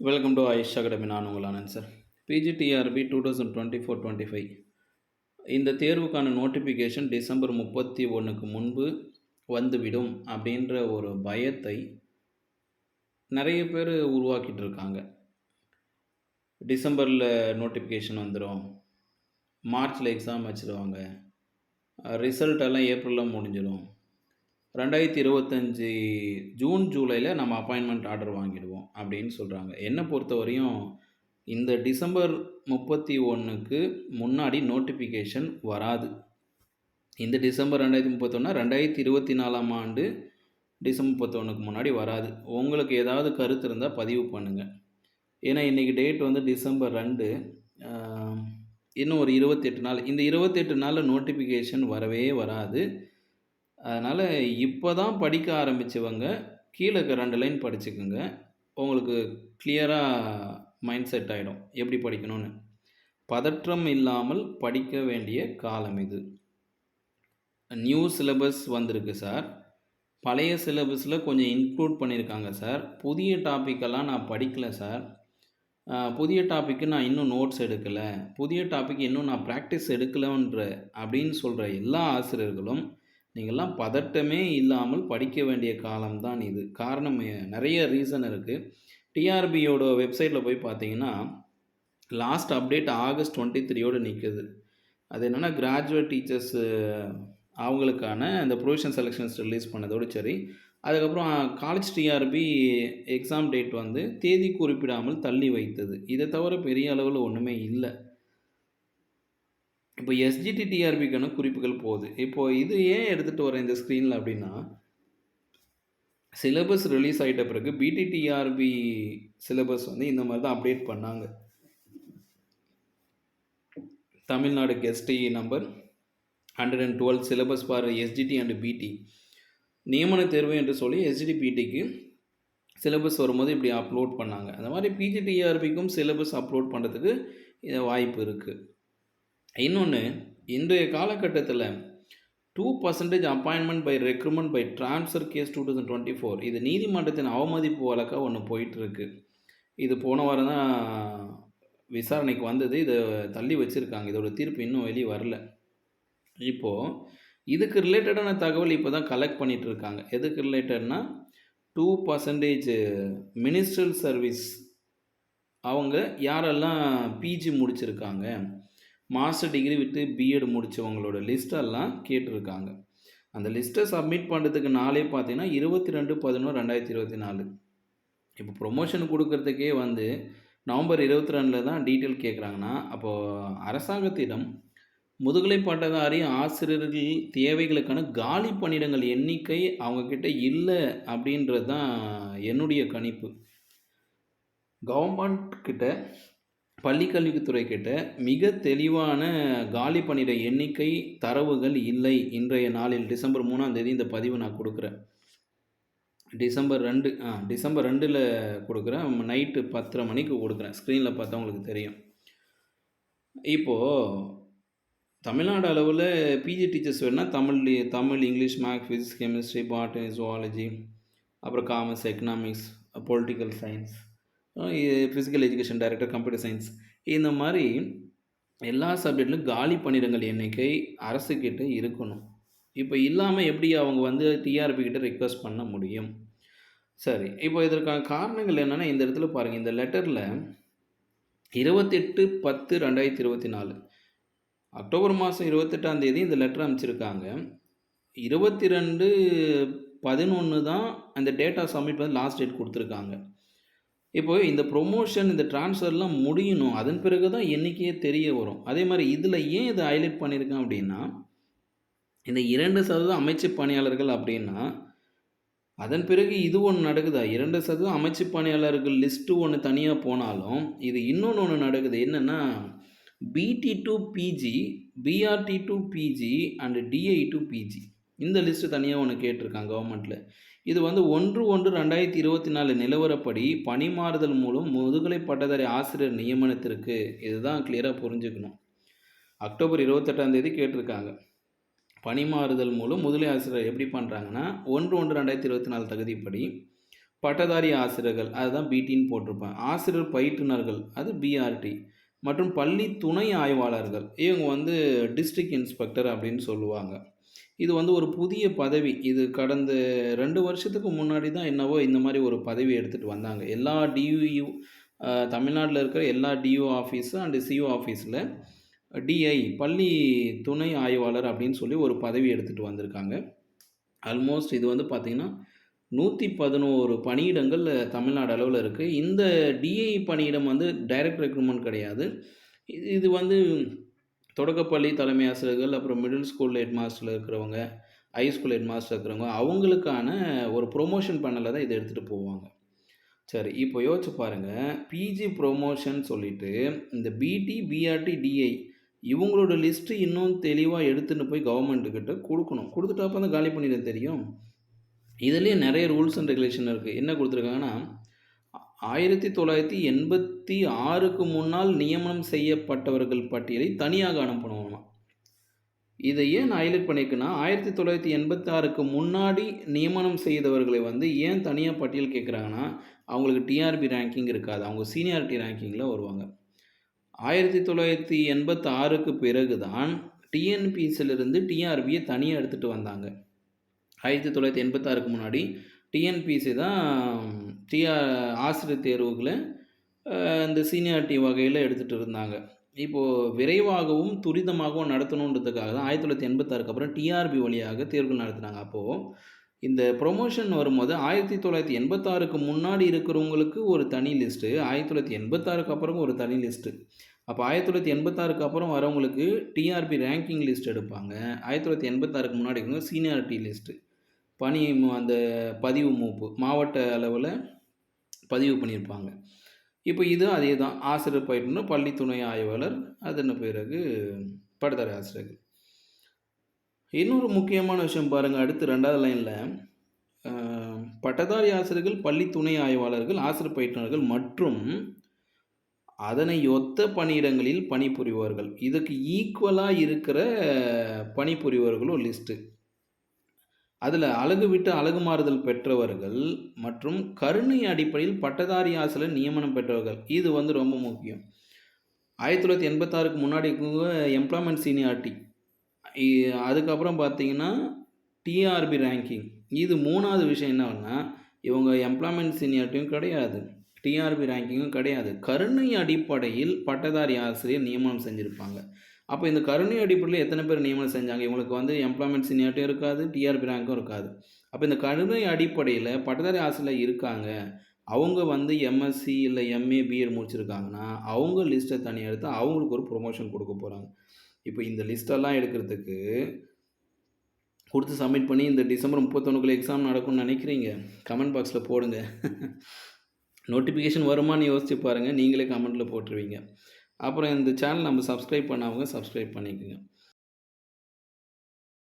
Welcome to Aish academy நான் உங்கள் Anand sir PGTRB two thousand twenty four twenty five இந்த தேர்வுக்கான நோட்டிஃபிகேஷன் டிசம்பர் முப்பத்தி ஒன்றுக்கு முன்பு வந்துவிடும் அப்படின்ற ஒரு பயத்தை நிறைய பேர் உருவாக்கிட்டு இருக்காங்க டிசம்பரில் நோட்டிஃபிகேஷன் வந்துடும் மார்ச்சில் எக்ஸாம் வச்சுருவாங்க. ரிசல்ட் எல்லாம் ஏப்ரலில் முடிஞ்சிடும் ரெண்டாயிரத்தி இருபத்தஞ்சி ஜூன் ஜூலையில் நம்ம அப்பாயின்மெண்ட் ஆர்டர் வாங்கிடுவோம் அப்படின்னு சொல்கிறாங்க என்னை பொறுத்தவரையும் இந்த டிசம்பர் முப்பத்தி ஒன்றுக்கு முன்னாடி நோட்டிஃபிகேஷன் வராது. இந்த டிசம்பர் ரெண்டாயிரத்தி முப்பத்தொன்னா ரெண்டாயிரத்தி இருபத்தி நாலாம் ஆண்டு டிசம்பர் முப்பத்தொன்றுக்கு முன்னாடி வராது. உங்களுக்கு ஏதாவது கருத்து இருந்தால் பதிவு பண்ணுங்கள் ஏன்னா இன்றைக்கி டேட் வந்து டிசம்பர் ரெண்டு இன்னும் ஒரு இருபத்தெட்டு நாள். இந்த இருபத்தெட்டு நாளில் நோட்டிஃபிகேஷன் வரவே வராது. அதனால் இப்போ தான் படிக்க ஆரம்பித்தவங்க கீழே இருக்க ரெண்டு லைன் படிச்சுக்குங்க. உங்களுக்கு கிளியராக மைண்ட் செட் ஆகிடும் எப்படி படிக்கணும்னு. பதற்றம் இல்லாமல் படிக்க வேண்டிய காலம் இது. நியூ சிலபஸ் வந்திருக்கு சார் பழைய சிலபஸில் கொஞ்சம் இன்க்ளூட் பண்ணியிருக்காங்க சார் புதிய டாப்பிக்கெல்லாம் நான் படிக்கலை சார் புதிய டாப்பிக்கு நான் இன்னும் நோட்ஸ் எடுக்கலை. புதிய டாபிக் இன்னும் நான் ப்ராக்டிஸ் எடுக்கலைன்ற அப்படின்னு சொல்கிற எல்லா ஆசிரியர்களும் நீங்கள்லாம் பதட்டமே இல்லாமல் படிக்க வேண்டிய காலம்தான் இது. காரணம் நிறைய ரீசன் இருக்குது டிஆர்பியோட வெப்சைட்டில் போய் பார்த்தீங்கன்னா லாஸ்ட் அப்டேட் ஆகஸ்ட் டுவெண்ட்டி த்ரீயோடு நிற்குது அது என்னென்னா கிராஜுவேட் டீச்சர்ஸு அவங்களுக்கான அந்த ப்ரொவிஷன் செலெக்ஷன்ஸ் ரிலீஸ் பண்ணதோடு சரி. அதுக்கப்புறம் காலேஜ் டிஆர்பி எக்ஸாம் டேட் வந்து தேதி குறிப்பிடாமல் தள்ளி வைத்தது. இதை தவிர பெரிய அளவில் ஒன்றுமே இல்லை. இப்போ எஸ்ஜிடி டிஆர்பிக்கான குறிப்புகள் போகுது. இப்போ இது ஏன் எடுத்துகிட்டு வரேன் இந்த ஸ்க்ரீனில் அப்படின்னா சிலபஸ் ரிலீஸ் ஆகிட்ட பிறகு பிடிடிஆர்பி சிலபஸ் வந்து இந்த மாதிரி தான் அப்டேட் பண்ணாங்க. Tamil Nadu கெஸ்டி number hundred and twelve syllabus for SGT and BT நியமன தேர்வு என்று சொல்லி எஸ்ஜிடி பிடிக்கு சிலபஸ் வரும்போது இப்படி அப்லோட் பண்ணாங்க. அந்த மாதிரி பிஜிடிஆர்பிக்கும் சிலபஸ் அப்லோட் பண்ணுறதுக்கு வாய்ப்பு இருக்குது இன்னொன்று இன்றைய காலகட்டத்தில் two percentage appointment by recruitment by transfer case two thousand twenty four இது நீதிமன்றத்தின் அவமதிப்பு வழக்காக ஒன்று போயிட்டுருக்கு. இது போன வாரம் தான் விசாரணைக்கு வந்தது. இதை தள்ளி வச்சுருக்காங்க. இதோட தீர்ப்பு இன்னும் வெளியே வரல. இப்போது இதுக்கு ரிலேட்டடான தகவல் இப்போ தான் கலெக்ட் பண்ணிகிட்டு இருக்காங்க எதுக்கு ரிலேட்டட்னா டூ பர்சன்டேஜ் மினிஸ்ட்ரல் சர்வீஸ் அவங்க யாரெல்லாம் பிஜி முடிச்சிருக்காங்க மாஸ்டர் டிகிரி விட்டு பிஎட் முடித்தவங்களோட லிஸ்ட்டெல்லாம் கேட்டிருக்காங்க. அந்த லிஸ்ட்டை சப்மிட் பண்ணுறதுக்கு நாளே பார்த்தீங்கன்னா இருபத்தி ரெண்டு பதினொன்று ரெண்டாயிரத்தி இருபத்தி நாலு இப்போ ப்ரொமோஷன் கொடுக்கறதுக்கே வந்து நவம்பர் இருபத்தி ரெண்டில் தான் டீட்டெயில் கேட்குறாங்கன்னா அப்போது அரசாங்கத்திடம் முதுகலை பட்டதாரி ஆசிரியர்கள் தேவைகளுக்கான காலி பணியிடங்கள் எண்ணிக்கை அவங்கக்கிட்ட இல்லை அப்படின்றது தான் என்னுடைய கணிப்பு. கவர்மெண்ட் கிட்ட பள்ளிக்கல்வித்துறை கிட்ட மிக தெளிவான காலி பணியிட எண்ணிக்கை தரவுகள் இல்லை. இன்றைய நாளில் டிசம்பர் மூணாம் தேதி இந்த பதிவு நான் கொடுக்குறேன். டிசம்பர் ரெண்டு ஆ டிசம்பர் ரெண்டில் கொடுக்குறேன். நைட்டு பத்தரை மணிக்கு கொடுக்குறேன். ஸ்க்ரீனில் பார்த்தா உங்களுக்கு தெரியும். இப்போது தமிழ்நாடு அளவில் பிஜி டீச்சர்ஸ் வேணால் Tamil Tamil English maths physics chemistry botany zoology அப்புறம் commerce economics political science physical education director computer science இந்த மாதிரி எல்லா சப்ஜெக்ட்லையும் காலி பணியிடங்கள் எண்ணிக்கை அரசுக்கிட்ட இருக்கணும். இப்போ இல்லாமல் எப்படி அவங்க வந்து டிஆர்பி கிட்ட ரிக்வஸ்ட் பண்ண முடியும்? சரி இப்போ இதற்கான காரணங்கள் என்னென்னா இந்த இடத்துல பாருங்கள் இந்த லெட்டரில் இருபத்தெட்டு பத்து ரெண்டாயிரத்தி இருபத்தி நாலு. அக்டோபர் மாதம் இருபத்தெட்டாம் தேதி இந்த லெட்டர் அனுப்பிச்சிருக்காங்க. இருபத்தி ரெண்டு பதினொன்று தான் அந்த டேட்டா சப்மிட் வந்து லாஸ்ட் டேட் கொடுத்துருக்காங்க. இப்போ இந்த ப்ரொமோஷன் இந்த ட்ரான்ஸ்ஃபர்லாம் முடியணும். அதன் பிறகு தான் எண்ணிக்கையே தெரிய வரும். அதே மாதிரி இதில் ஏன் இதை ஹைலைட் பண்ணியிருக்கேன் அப்படின்னா இந்த இரண்டு சதவீதம் அமைச்சு பணியாளர்கள் அப்படின்னா அதன் பிறகு இது ஒன்று நடக்குதா? இரண்டு சதவீதம் அமைச்சு பணியாளர்கள் லிஸ்ட்டு ஒன்று தனியாக போனாலும் இது இன்னொன்று ஒன்று நடக்குது. என்னென்னா BT to PG BRT to PG and DI to PG இந்த லிஸ்ட்டு தனியாக ஒன்று கேட்டிருக்காங்க கவர்மெண்ட்டில் இது வந்து ஒன்று ஒன்று ரெண்டாயிரத்தி இருபத்தி நாலு நிலவரப்படி பணிமாறுதல் மூலம் முதுகலை பட்டதாரி ஆசிரியர் நியமனத்திற்கு இதுதான் கிளியராக புரிஞ்சுக்கணும். அக்டோபர் இருபத்தெட்டாம் தேதி கேட்டிருக்காங்க. பணிமாறுதல் மூலம் முதுகலை ஆசிரியர் எப்படி பண்ணுறாங்கன்னா ஒன்று ஒன்று ரெண்டாயிரத்தி இருபத்தி நாலு தகுதிப்படி பட்டதாரி ஆசிரியர்கள் அதுதான் பிடின்னு போட்டிருப்பேன் ஆசிரியர் பயிற்றுனர்கள் அது பிஆர்டி மற்றும் பள்ளி துணை ஆய்வாளர்கள் இவங்க வந்து டிஸ்ட்ரிக்ட் இன்ஸ்பெக்டர் அப்படின்னு சொல்லுவாங்க. இது வந்து ஒரு புதிய பதவி. இது கடந்த ரெண்டு வருஷத்துக்கு முன்னாடி தான் என்னவோ இந்த மாதிரி ஒரு பதவி எடுத்துகிட்டு வந்தாங்க. எல்லா டியூ தமிழ்நாட்டில் இருக்கிற எல்லா டியூ ஆஃபீஸு அண்டு சிஓ ஆஃபீஸில் டிஐ பள்ளி துணை ஆய்வாளர் அப்படின்னு சொல்லி ஒரு பதவி எடுத்துகிட்டு வந்திருக்காங்க. ஆல்மோஸ்ட் இது வந்து பார்த்திங்கன்னா நூற்றி பதினோரு பணியிடங்கள் தமிழ்நாடு அளவில் இருக்குது இந்த டிஐ பணியிடம் வந்து டைரக்ட் ரெக்ரூட்மெண்ட் கிடையாது. இது இது வந்து தொடக்கப்பள்ளி தலைமை ஆசிரியர்கள் அப்புறம் மிடில் ஸ்கூல் ஹெட் மாஸ்டரில் இருக்கிறவங்க ஹை ஸ்கூல் ஹெட் மாஸ்டர் இருக்கிறவங்க அவங்களுக்கான ஒரு ப்ரொமோஷன் பண்ணல தான் இதை எடுத்துகிட்டு போவாங்க. சரி இப்போ யோசிச்சு பாருங்கள் பிஜி ப்ரொமோஷன் சொல்லிவிட்டு இந்த பிடி பிஆர்டி டிஐ இவங்களோட லிஸ்ட்டு இன்னும் தெளிவாக எடுத்துன்னு போய் கவர்மெண்ட்டுக்கிட்ட கொடுக்கணும். கொடுத்துட்டா அப்போ தான் காலி பண்ணிட தெரியும். இதுலேயே நிறைய ரூல்ஸ் அண்ட் ரெகுலேஷன் இருக்குது என்ன கொடுத்துருக்காங்கன்னா ஆயிரத்தி தொள்ளாயிரத்தி எண்பத்தி ஆறுக்கு முன்னால் நியமனம் செய்யப்பட்டவர்கள் பட்டியலை தனியாக அனுப்பணுமா இதை ஏன் ஹைலைட் பண்ணியிருக்கேன்னா ஆயிரத்தி தொள்ளாயிரத்தி எண்பத்தாறுக்கு முன்னாடி நியமனம் செய்தவர்களை வந்து ஏன் தனியாக பட்டியல் கேட்குறாங்கன்னா அவங்களுக்கு டிஆர்பி ரேங்கிங் இருக்காது. அவங்க சீனியாரிட்டி ரேங்கிங்கில் வருவாங்க. ஆயிரத்தி தொள்ளாயிரத்தி எண்பத்தி ஆறுக்கு பிறகு தான் டிஎன்பிசிலிருந்து டிஆர்பியை தனியாக எடுத்துகிட்டு வந்தாங்க. ஆயிரத்தி தொள்ளாயிரத்தி எண்பத்தாறுக்கு முன்னாடி டிஎன்பிஎஸ்சி தான் டிஆர் ஆசிரியர் தேர்வுகளை இந்த சீனியாரிட்டி வகையில் எடுத்துகிட்டு இருந்தாங்க. இப்போது விரைவாகவும் துரிதமாகவும் நடத்தணுன்றதுக்காக தான் ஆயிரத்தி தொள்ளாயிரத்தி எண்பத்தாறுக்கு அப்புறம் டிஆர்பி வழியாக தேர்வுகள் நடத்தினாங்க. அப்போது இந்த ப்ரொமோஷன் வரும்போது ஆயிரத்தி தொள்ளாயிரத்தி எண்பத்தாறுக்கு முன்னாடி இருக்கிறவங்களுக்கு ஒரு தனி லிஸ்ட்டு ஆயிரத்தி தொள்ளாயிரத்தி எண்பத்தாறுக்கு அப்புறம் ஒரு தனி லிஸ்ட்டு அப்போ ஆயிரத்தி தொள்ளாயிரத்தி எண்பத்தாறுக்கு அப்புறம் வரவங்களுக்கு டிஆர்பி ரேங்கிங் லிஸ்ட் எடுப்பாங்க. ஆயிரத்தி தொள்ளாயிரத்தி எண்பத்தாறுக்கு முன்னாடி இருக்கவங்க சீனியாரிட்டி லிஸ்ட்டு பணி அந்த பதிவு மூப்பு மாவட்ட அளவில் பதிவு பண்ணியிருப்பாங்க. இப்போ இது அதே தான் ஆசிரியர் பயிற்றுனர் பள்ளி துணை ஆய்வாளர் அதன் பிறகு பட்டதாரி ஆசிரியர்கள். இன்னொரு முக்கியமான விஷயம் பாருங்கள் அடுத்து ரெண்டாவது லைனில் பட்டதாரி ஆசிரியர்கள் பள்ளி துணை ஆய்வாளர்கள் ஆசிரியர் பயிற்றுனர்கள் மற்றும் அதனை ஒத்த பணியிடங்களில் பணிபுரிவார்கள். இதுக்கு ஈக்குவலாக இருக்கிற பணிபுரிவர்களும் லிஸ்ட்டு அதில் அழகு விட்டு அழகு மாறுதல் பெற்றவர்கள் மற்றும் கருணை அடிப்படையில் பட்டதாரி ஆசிரியர் நியமனம் பெற்றவர்கள். இது வந்து ரொம்ப முக்கியம். ஆயிரத்தி தொள்ளாயிரத்தி எண்பத்தாறுக்கு முன்னாடி எம்ப்ளாய்மெண்ட் சீனியாரிட்டி அதுக்கப்புறம் பார்த்தீங்கன்னா டிஆர்பி ரேங்கிங் இது மூணாவது விஷயம் என்னன்னா இவங்க எம்ப்ளாய்மெண்ட் சீனியாரிட்டியும் கிடையாது. டிஆர்பி ரேங்கிங்கும் கிடையாது. கருணை அடிப்படையில் பட்டதாரி ஆசிரியர் நியமனம் செஞ்சுருப்பாங்க. அப்போ இந்த கருணை அடிப்படையில் எத்தனை பேர் நியமனம் செஞ்சாங்க? இவங்களுக்கு வந்து எம்ப்ளாய்மெண்ட் சீனியாரிட்டியும் இருக்காது டிஆர்பி ரேங்க்கும் இருக்காது. அப்போ இந்த கருணை அடிப்படையில் பட்டதாரி ஆசிரியர் இருக்காங்க. அவங்க வந்து எம்எஸ்சி இல்லை எம்ஏ பிஎட் முடிச்சிருக்காங்கன்னா அவங்க லிஸ்ட்டை தனியாக எடுத்து அவங்களுக்கு ஒரு ப்ரொமோஷன் கொடுக்க போகிறாங்க இப்போ இந்த லிஸ்ட்டெல்லாம் எடுக்கிறதுக்கு கொடுத்து சப்மிட் பண்ணி இந்த டிசம்பர் முப்பத்தொன்னுக்குள்ள எக்ஸாம் நடக்கும்னு நினைக்கிறீங்க? கமெண்ட் பாக்ஸில் போடுங்க. நோட்டிஃபிகேஷன் வருமானு யோசிச்சு பாருங்கள் நீங்களே கமெண்ட்டில் போட்டுருவீங்க. அப்புறம் இந்த சேனல் நம்ம சப்ஸ்கிரைப் பண்ணாமல் சப்ஸ்கிரைப் பண்ணிக்கோங்க.